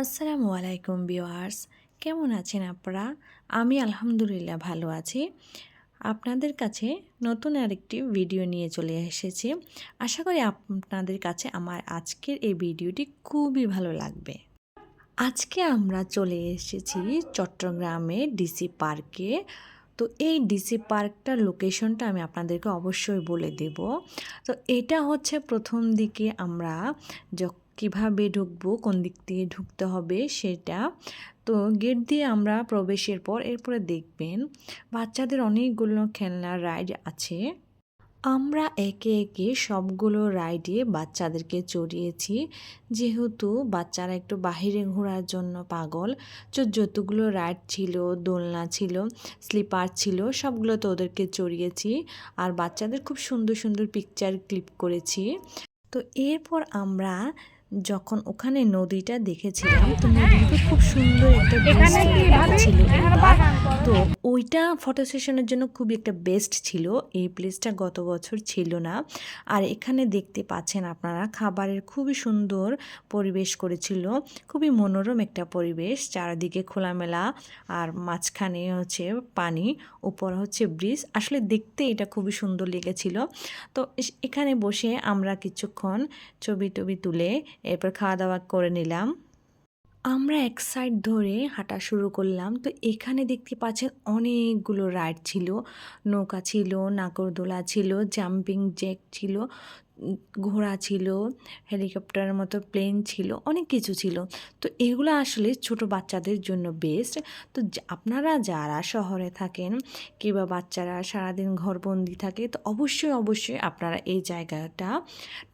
আসসালামু আলাইকুম ভিওয়ার্স কেমন আছেন আপনারা? আমি আলহামদুলিল্লাহ ভালো আছি। আপনাদের কাছে নতুন আরেকটি ভিডিও নিয়ে চলে এসেছি। আশা করি আপনাদের কাছে আমার আজকের এই ভিডিওটি খুবই ভালো লাগবে। আজকে আমরা চলে এসেছি চট্টগ্রামে ডিসি পার্কে। তো এই ডিসি পার্কটার লোকেশনটা আমি আপনাদেরকে অবশ্যই বলে দেব। তো এটা হচ্ছে প্রথম দিকে আমরা যখন কীভাবে ঢুকবো, কোন দিক দিয়ে ঢুকতে হবে সেটা। তো গেট দিয়ে আমরা প্রবেশের পর এরপরে দেখবেন বাচ্চাদের অনেকগুলো খেলনার রাইড আছে। আমরা একে একে সবগুলো রাইডে বাচ্চাদেরকে চড়িয়েছি। যেহেতু বাচ্চারা একটু বাহিরে ঘোরার জন্য পাগল, তো যতগুলো রাইড ছিল, দোলনা ছিল, স্লিপার ছিল, সবগুলো তো ওদেরকে চড়িয়েছি। আর বাচ্চাদের খুব সুন্দর সুন্দর পিকচার ক্লিপ করেছি। তো এরপর আমরা যখন ওখানে নদীটা দেখেছিলাম তো নদীতে খুব সুন্দর একটা ছিল এবার তো ওইটা ফটো সেশনের জন্য খুবই একটা বেস্ট ছিল। এই প্লেসটা গত বছর ছিল না। আর এখানে দেখতে পাচ্ছেন আপনারা খাবারের খুবই সুন্দর পরিবেশ করেছিল। খুবই মনোরম একটা পরিবেশ চারিদিকে খোলামেলা আর মাঝখানে হচ্ছে পানি উপর হচ্ছে ব্রিজ আসলে দেখতে এটা খুবই সুন্দর লেগেছিল। তো এখানে বসে আমরা কিছুক্ষণ ছবি টবি তুলে এরপর খাওয়া দাওয়া করে নিলাম। আমরা এক সাইড ধরে হাঁটা শুরু করলাম। তো এখানে দেখতে পাচ্ছেন অনেকগুলো রাইড ছিল। নৌকা ছিল, নাগরদোলা ছিল জাম্পিং জ্যাক ছিল। ঘোড়া ছিল হেলিকপ্টারের মতো প্লেন ছিল, অনেক কিছু ছিল। তো এগুলো আসলে ছোট বাচ্চাদের জন্য বেস্ট তো আপনারা যারা শহরে থাকেন কিংবা বাচ্চারা সারাদিন ঘরবন্দি থাকে, তো অবশ্যই অবশ্যই আপনারা এই জায়গাটা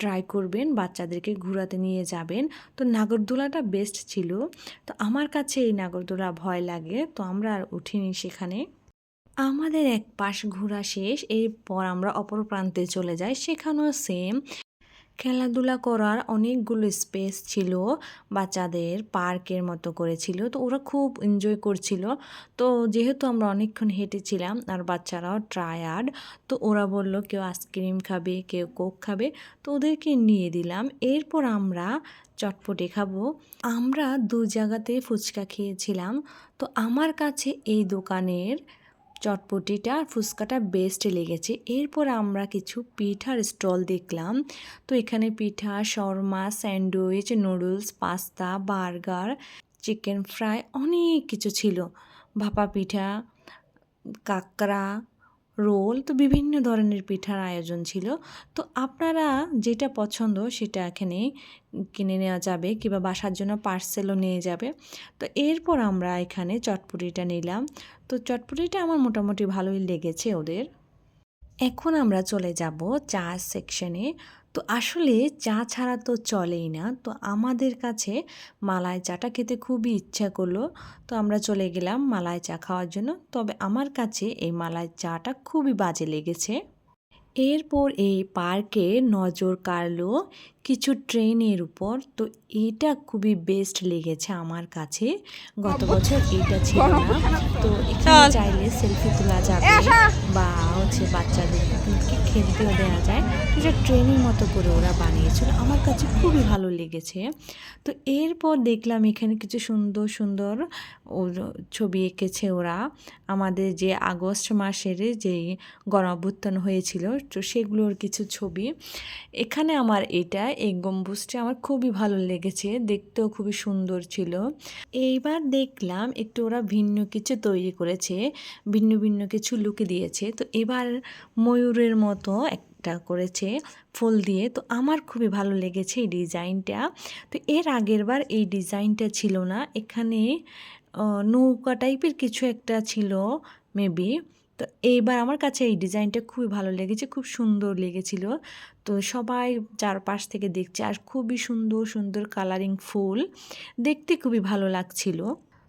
ট্রাই করবেন, বাচ্চাদেরকে ঘোরাতে নিয়ে যাবেন। তো নাগরদোলাটা বেস্ট ছিল। তো আমার কাছে এই নাগরদোলা ভয় লাগে, তো আমরা আর উঠিনি সেখানে। আমাদের এক পাশ ঘোরা শেষ, এরপর আমরা অপর প্রান্তে চলে যাই। সেখানেও সেম খেলাধুলা করার অনেকগুলো স্পেস ছিল, বাচ্চাদের পার্কের মতো করেছিল। তো ওরা খুব এনজয় করছিল। তো যেহেতু আমরা অনেকক্ষণ হেঁটেছিলাম, আর বাচ্চারাও ট্রায়ার্ড তো ওরা বলল, কেউ আইসক্রিম খাবে, কেউ কোক খাবে। তো ওদেরকে নিয়ে দিলাম। এরপর আমরা চটপটে খাব। আমরা দু জায়গাতে ফুচকা খেয়েছিলাম। তো আমার কাছে এই দোকানের চটপটিটা আর ফুচকাটা বেস্ট লেগেছে। এরপর আমরা কিছু পিঠার স্টল দেখলাম। তো এখানে পিঠা, shawarma, sandwich, noodles, pasta, burger, chicken fry অনেক কিছু ছিল। ভাপা পিঠা, কাঁকড়া রোল তো বিভিন্ন ধরনের পিঠার আয়োজন ছিল। তো আপনারা যেটা পছন্দ সেটা এখানে কিনে নেওয়া যাবে কিংবা বাসার জন্য পার্সেলও নিয়ে যাবে। তো এরপর আমরা এখানে চটপুরিটা নিলাম। তো চটপুরিটা আমার মোটামুটি ভালোই লেগেছে ওদের। এখন আমরা চলে যাব চা সেকশনে তো আসলে চা ছাড়া তো চলেই না। তো আমাদের কাছে মালায় চাটা খেতে খুবই ইচ্ছা করল। তো আমরা চলে গেলাম মালায় চা খাওয়ার জন্য। তবে আমার কাছে এই মালায় চাটা খুবই বাজে লেগেছে। এরপর এই পার্কে নজর কাড়লো কিছু ট্রেনের উপর তো এটা খুবই বেস্ট লেগেছে আমার কাছে। গত বছর এটা ছিল না। তো এখানে চাইলে সেলফি তোলা যাবে বা হচ্ছে বাচ্চাদেরকে খেলতেও দেওয়া যায়। এটা ট্রেনের মতো করে ওরা বানিয়েছিল। আমার কাছে খুবই ভালো লেগেছে। তো এরপর দেখলাম এখানে কিছু সুন্দর সুন্দর ছবি এঁকেছে ওরা। আমাদের যে আগস্ট মাসের যেই গণঅভ্যুত্থান হয়েছিল তো সেগুলোর কিছু ছবি। এখানে আমার এটা এই গম্বুজটা আমার খুবই ভালো লেগেছে, দেখতেও খুবই সুন্দর ছিল। এইবার দেখলাম একটু ওরা ভিন্ন কিছু তৈরি করেছে, ভিন্ন ভিন্ন কিছু লুকে দিয়েছে। তো এবার ময়ূরের মতো একটা করেছে ফুল দিয়ে। তো আমার খুবই ভালো লেগেছে এই ডিজাইনটা। তো এর আগের বার এই ডিজাইনটা ছিল না, এখানে নৌকা টাইপের কিছু একটা ছিল মেবি তো এইবার আমার কাছে এই ডিজাইনটা খুবই ভালো লেগেছে, খুব সুন্দর লেগেছিল। তো সবাই চারপাশ থেকে দেখছে আর খুবই সুন্দর সুন্দর কালারিং ফুল। দেখতে খুবই ভালো লাগছিল।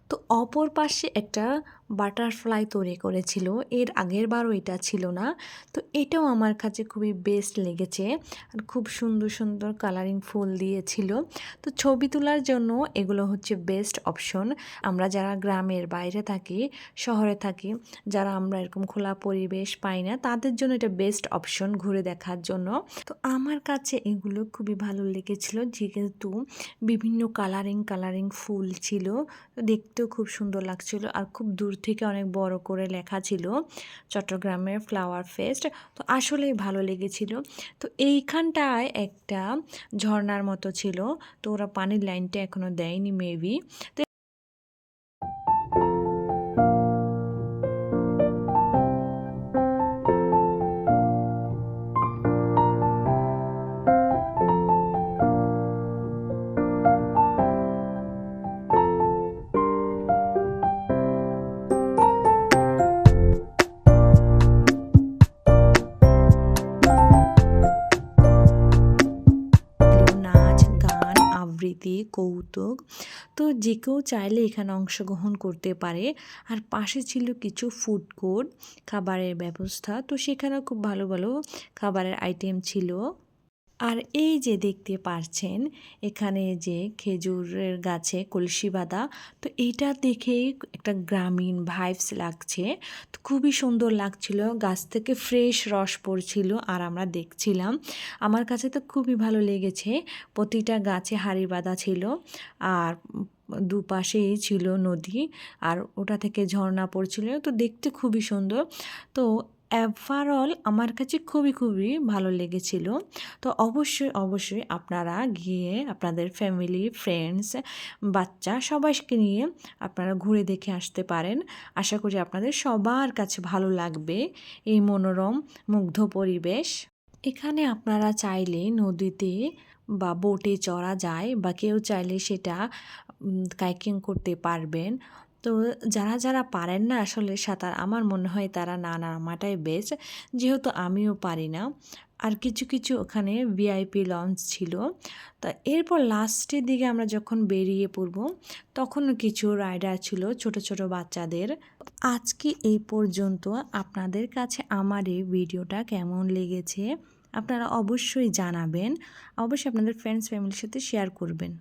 তো অপর পাশে একটা বাটারফ্লাই তৈরি করেছিল। এর আগের বারও এটা ছিল না। তো এটাও আমার কাছে খুবই বেস্ট লেগেছে। আর খুব সুন্দর সুন্দর কালারিং ফুল দিয়েছিল। তো ছবি তোলার জন্য এগুলো হচ্ছে বেস্ট অপশন। আমরা যারা গ্রামের বাইরে থাকি, শহরে থাকি, যারা আমরা এরকম খোলা পরিবেশ পাই না, তাদের জন্য এটা বেস্ট অপশন ঘুরে দেখার জন্য। তো আমার কাছে এগুলো খুবই ভালো লেগেছিল। যেহেতু বিভিন্ন কালারিং কালারিং ফুল ছিল, দেখতেও খুব সুন্দর লাগছিল আর খুব দূর থেকে অনেক বড় করে লেখা ছিল চট্টগ্রামের ফ্লাওয়ার ফেস্ট। তো আসলেই ভালো লেগেছিল। তো এইখানটায় একটা ঝর্নার মতো ছিল। তো ওরা পানির লাইনটা এখনও দেয়নি মেবি তো কৌতুক। তো যে কেউ চাইলে এখানে অংশগ্রহণ করতে পারে। আর পাশে ছিল কিছু ফুড কোর্ট খাবারের ব্যবস্থা। তো সেখানেও খুব ভালো ভালো খাবারের আইটেম ছিল। আর এই যে দেখতে পারছেন, এখানে যে খেজুরের গাছে কলসি বাঁধা, তো এইটা দেখেই একটা গ্রামীণ ভাইবস লাগছে। তো খুবই সুন্দর লাগছিল, গাছ থেকে ফ্রেশ রস পড়ছিল আর আমরা দেখছিলাম। আমার কাছে তো খুবই ভালো লেগেছে, প্রতিটা গাছে হাড়ি বাঁধা ছিল আর দুপাশেই ছিল নদী আর ওটা থেকে ঝর্ণা পড়ছিল, তো দেখতে খুবই সুন্দর। তো ওভারঅল আমার কাছে খুবই খুবই ভালো লেগেছিল। তো অবশ্যই অবশ্যই আপনারা গিয়ে আপনাদের ফ্যামিলি ফ্রেন্ডস বাচ্চা সবাইকে নিয়ে আপনারা ঘুরে দেখে আসতে পারেন। আশা করি আপনাদের সবার কাছে ভালো লাগবে এই মনোরম, মুগ্ধ পরিবেশ। এখানে আপনারা চাইলে নদীতে বা বোটে চড়া যায় বা কেউ চাইলে সেটা কাইকিং করতে পারবেন। তো যারা যারা পারেন না আসলে সাঁতার, আমার মনে হয় তারা না নামাটাই বেস্ট যেহেতু আমিও পারি না। আর কিছু কিছু ওখানে ভিআইপি লঞ্চ ছিল। তা এরপর লাস্টের দিকে আমরা যখন বেরিয়ে পড়ব, তখনও কিছু রাইডার ছিল ছোট ছোট বাচ্চাদের। আজকে এই পর্যন্ত আপনাদের কাছে আমার এই ভিডিওটা কেমন লেগেছে, আপনারা অবশ্যই জানাবেন। অবশ্যই আপনাদের ফ্রেন্ডস ফ্যামিলির সাথে শেয়ার করবেন।